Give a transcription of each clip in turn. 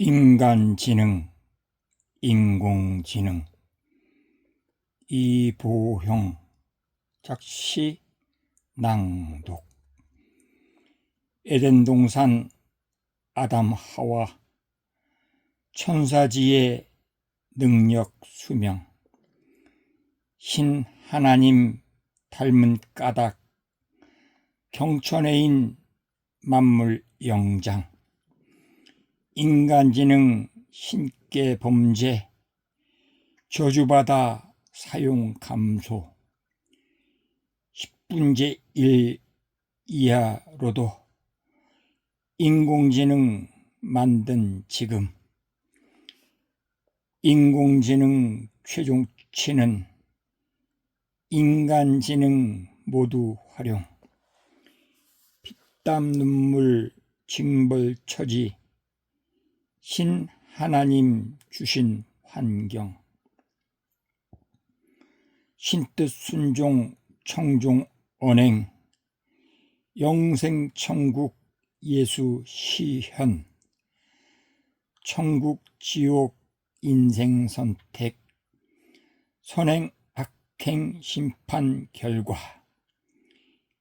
인간지능, 인공지능, 이보형, 작시, 낭독. 에덴 동산 아담 하와 천사지의 능력 수명. 신 하나님 닮은 까닭 경천의인 만물 영장 인간지능 신께 범죄 저주받아 사용 감소. 10분제 1 이하로도 인공지능 만든 지금. 인공지능 최종치는 인간지능 모두 활용. 피땀 눈물 징벌 처지 신 하나님 주신 환경. 신뜻 순종 청종 언행. 영생 천국 예수 시현. 천국 지옥 인생 선택. 선행 악행 심판 결과.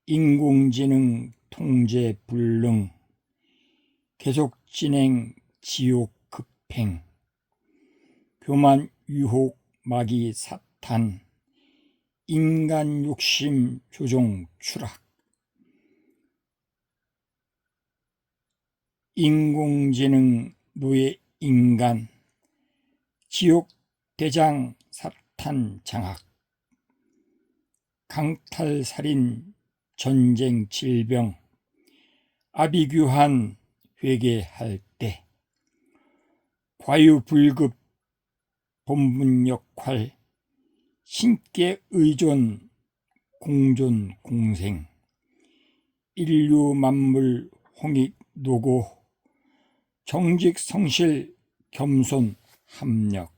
인공지능 통제 불능. 계속 진행 지옥 급행. 교만 유혹 마귀 사탄 인간 욕심 조종 추락. 인공지능 노예 인간. 지옥 대장 사탄 장악. 강탈 살인 전쟁 질병. 아비규환 회개할 때 과유불급 본분 역할 신께 의존 공존 공생. 인류 만물 홍익 노고 정직 성실 겸손 합력